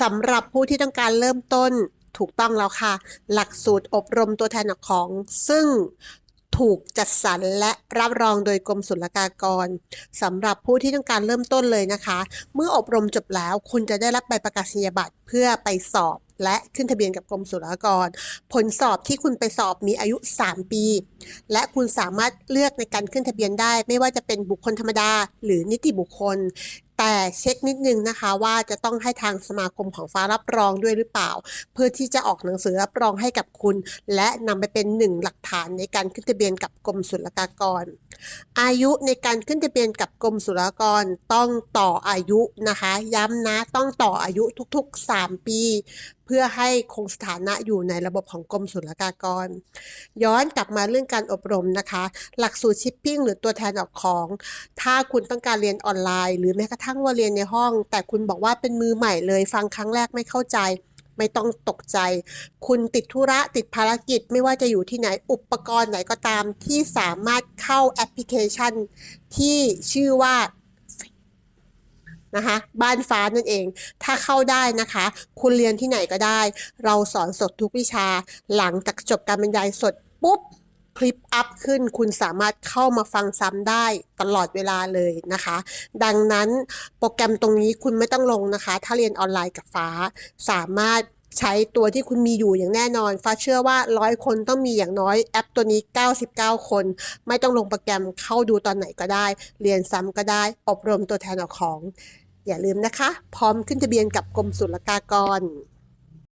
สำหรับผู้ที่ต้องการเริ่มต้นถูกต้องแล้วค่ะ หลักสูตรอบรมตัวแทนของ ซึ่งถูกจัดสรรและรับรองโดยกรมศุลกากรสำหรับผู้ที่ต้องการเริ่มต้นเลยนะคะ เมื่ออบรมจบแล้วคุณจะได้รับใบประกาศนียบัตรเพื่อไปสอบ และขึ้นทะเบียนกับกรมศุลกากร ผลสอบที่คุณไปสอบมีอายุ 3 ปี และคุณสามารถเลือกในการขึ้นทะเบียนได้ ไม่ว่าจะเป็นบุคคลธรรมดา หรือนิติบุคคล แต่เช็คนิดนึงนะคะว่าจะต้องให้ทางสมาคมของฟ้ารับรองด้วยหรือเปล่า เพื่อที่จะออกหนังสือรับรองให้กับคุณ และนำไปเป็นหนึ่งหลักฐานในการขึ้นทะเบียนกับกรมศุลกากร อายุในการขึ้นทะเบียนกับกรมศุลกากรต้องต่ออายุนะคะ ย้ำนะต้องต่ออายุทุกๆ 3 ปี เพื่อให้คงสถานะอยู่ในระบบของกรมศุลกากร ย้อนกลับมาเรื่องการอบรมนะคะ หลักสูตรชิปปิ้งหรือตัวแทนออกของ ถ้าคุณต้องการเรียนออนไลน์ หรือแม้กระทั่งว่าเรียนในห้อง แต่คุณบอกว่าเป็นมือใหม่เลย ฟังครั้งแรกไม่เข้าใจไม่ต้องตกใจ คุณติดธุระติดภารกิจไม่ว่าจะอยู่ที่ไหนอุปกรณ์ไหนก็ตามที่สามารถเข้าแอปพลิเคชัน ที่ชื่อว่า นะคะ บ้านฟ้านั่นเอง ถ้าเข้าได้นะคะ คุณเรียนที่ไหนก็ได้ เราสอนสดทุกวิชา หลังจากจบการบรรยายสดปุ๊บคลิปอัพขึ้นคุณสามารถเข้ามาฟังซ้ำได้ตลอดเวลาเลยนะคะ ดังนั้นโปรแกรมตรงนี้คุณไม่ต้องลงนะคะ ถ้าเรียนออนไลน์กับฟ้า สามารถใช้ตัวที่คุณมีอยู่อย่างแน่นอน ฟ้าเชื่อว่าร้อยคนต้องมีอย่างน้อยแอปตัวนี้ 99 คน ไม่ต้องลงโปรแกรมเข้าดูตอนไหนก็ได้ เรียนซ้ำก็ได้ อบรมตัวแทนเอาของ อย่าลืมนะคะ พร้อมขึ้นทะเบียนกับกรมศุลกากร